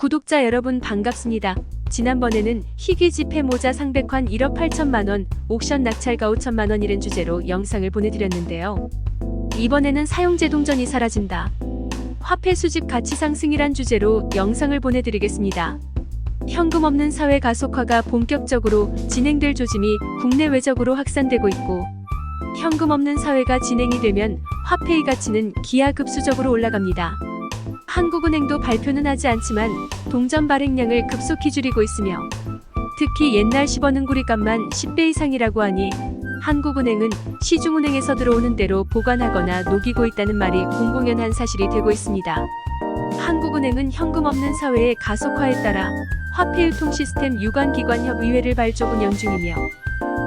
구독자 여러분 반갑습니다. 지난번에는 희귀 지폐 모자 상백환 1억 8천만 원, 옥션 낙찰가 5천만 원 이런 주제로 영상을 보내드렸는데요. 이번에는 사용제 동전이 사라진다. 화폐 수집 가치 상승이란 주제로 영상을 보내드리겠습니다. 현금 없는 사회 가속화가 본격적으로 진행될 조짐이 국내외적으로 확산되고 있고, 현금 없는 사회가 진행이 되면 화폐의 가치는 기하급수적으로 올라갑니다. 한국은행도 발표는 하지 않지만 동전 발행량을 급속히 줄이고 있으며 특히 옛날 10원 은 구리값만 10배 이상이라고 하니 한국은행은 시중은행에서 들어오는 대로 보관하거나 녹이고 있다는 말이 공공연한 사실이 되고 있습니다. 한국은행은 현금 없는 사회의 가속화에 따라 화폐유통 시스템 유관기관협의회를 발족 운영 중이며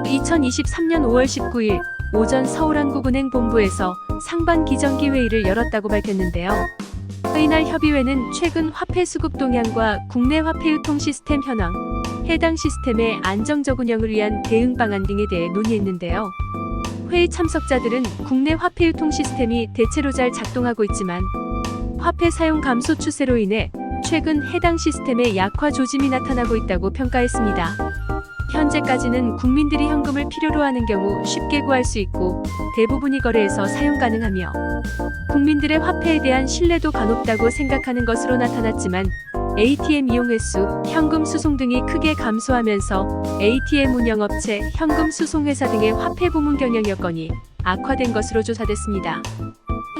2023년 5월 19일 오전 서울한국은행 본부에서 상반 기정기 회의를 열었다고 밝혔는데요. 이날 협의회는 최근 화폐 수급 동향과 국내 화폐 유통 시스템 현황, 해당 시스템의 안정적 운영을 위한 대응 방안 등에 대해 논의했는데요. 회의 참석자들은 국내 화폐 유통 시스템이 대체로 잘 작동하고 있지만 화폐 사용 감소 추세로 인해 최근 해당 시스템의 약화 조짐이 나타나고 있다고 평가했습니다. 현재까지는 국민들이 현금을 필요로 하는 경우 쉽게 구할 수 있고 대부분이 거래에서 사용 가능하며 국민들의 화폐에 대한 신뢰도가 높다고 생각하는 것으로 나타났지만 ATM 이용 횟수, 현금 수송 등이 크게 감소하면서 ATM 운영업체, 현금 수송회사 등의 화폐 부문 경영 여건이 악화된 것으로 조사됐습니다.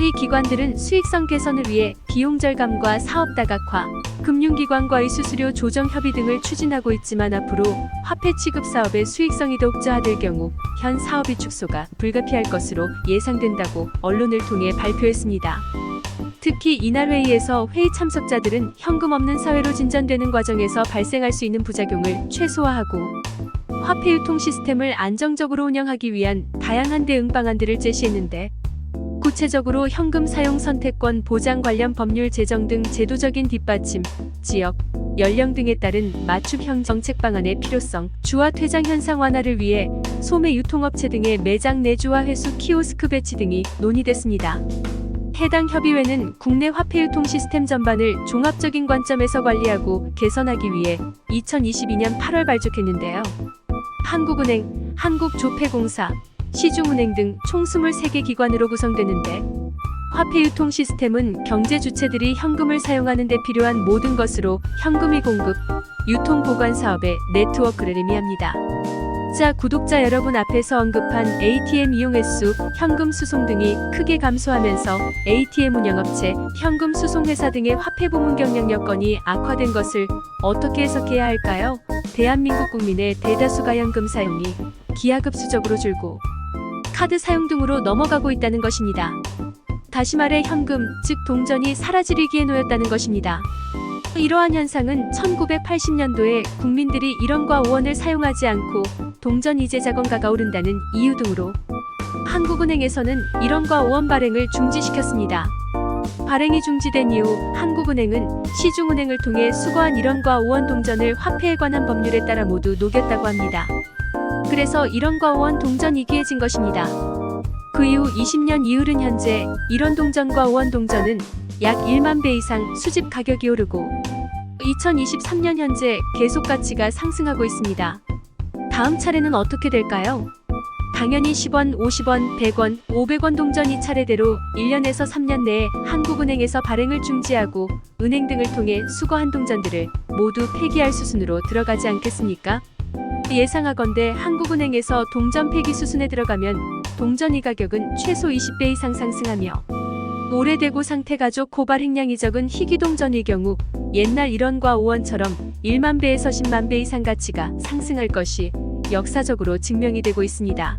이 기관들은 수익성 개선을 위해 비용 절감과 사업 다각화, 금융기관과의 수수료 조정 협의 등을 추진하고 있지만 앞으로 화폐 취급 사업의 수익성이 저하될 경우 현 사업의 축소가 불가피할 것으로 예상된다고 언론을 통해 발표했습니다. 특히 이날 회의에서 회의 참석자들은 현금 없는 사회로 진전되는 과정에서 발생할 수 있는 부작용을 최소화하고 화폐 유통 시스템을 안정적으로 운영하기 위한 다양한 대응 방안들을 제시했는데 구체적으로 현금 사용 선택권 보장 관련 법률 제정 등 제도적인 뒷받침, 지역, 연령 등에 따른 맞춤형 정책 방안의 필요성, 주화 퇴장 현상 완화를 위해 소매 유통업체 등의 매장 내 주화 회수 키오스크 배치 등이 논의됐습니다. 해당 협의회는 국내 화폐 유통 시스템 전반을 종합적인 관점에서 관리하고 개선하기 위해 2022년 8월 발족했는데요. 한국은행, 한국조폐공사, 시중은행 등 총 23개 기관으로 구성되는데 화폐 유통 시스템은 경제 주체들이 현금을 사용하는 데 필요한 모든 것으로 현금의 공급, 유통 보관 사업의 네트워크를 의미합니다. 자, 구독자 여러분 앞에서 언급한 ATM 이용 횟수, 현금 수송 등이 크게 감소하면서 ATM 운영업체, 현금 수송 회사 등의 화폐 부문 경영 여건이 악화된 것을 어떻게 해석해야 할까요? 대한민국 국민의 대다수가 현금 사용이 기하급수적으로 줄고 카드 사용 등으로 넘어가고 있다는 것입니다. 다시 말해 현금, 즉 동전이 사라질 위기에 놓였다는 것입니다. 이러한 현상은 1980년도에 국민들이 1원과 5원을 사용하지 않고 동전 이제 자건가가 오른다는 이유 등으로 한국은행에서는 1원과 5원 발행을 중지시켰습니다. 발행이 중지된 이후 한국은행은 시중은행을 통해 수거한 1원과 5원 동전을 화폐에 관한 법률에 따라 모두 녹였다고 합니다. 그래서 1원과 5원 동전이 귀해진 것입니다. 그 이후 20년 이후른 현재 1원 동전과 5원 동전은 약 1만 배 이상 수집 가격이 오르고 2023년 현재 계속 가치가 상승하고 있습니다. 다음 차례는 어떻게 될까요? 당연히 10원, 50원, 100원, 500원 동전이 차례대로 1년에서 3년 내에 한국은행에서 발행을 중지하고 은행 등을 통해 수거한 동전들을 모두 폐기할 수순으로 들어가지 않겠습니까? 예상하건대 한국은행에서 동전 폐기 수순에 들어가면 동전 이 가격은 최소 20배 이상 상승하며 오래되고 상태가 좋 고 발 행량 이 적은 희귀 동전의 경우 옛날 1원과 5원처럼 1만 배에서 10만 배 이상 가치가 상승할 것이 역사적으로 증명이 되고 있습니다.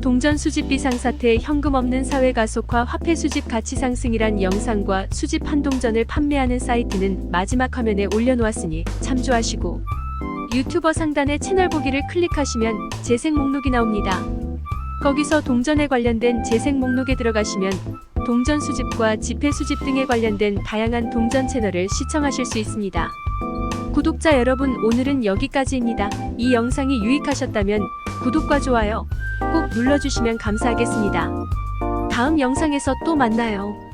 동전 수집 비상 사태 현금 없는 사회 가속화 화폐 수집 가치 상승이란 영상과 수집 한 동전을 판매하는 사이트는 마지막 화면에 올려놓았으니 참조하시고 유튜버 상단의 채널 보기를 클릭하시면 재생 목록이 나옵니다. 거기서 동전에 관련된 재생 목록에 들어가시면 동전 수집과 지폐 수집 등에 관련된 다양한 동전 채널을 시청하실 수 있습니다. 구독자 여러분 오늘은 여기까지입니다. 이 영상이 유익하셨다면 구독과 좋아요 꼭 눌러주시면 감사하겠습니다. 다음 영상에서 또 만나요.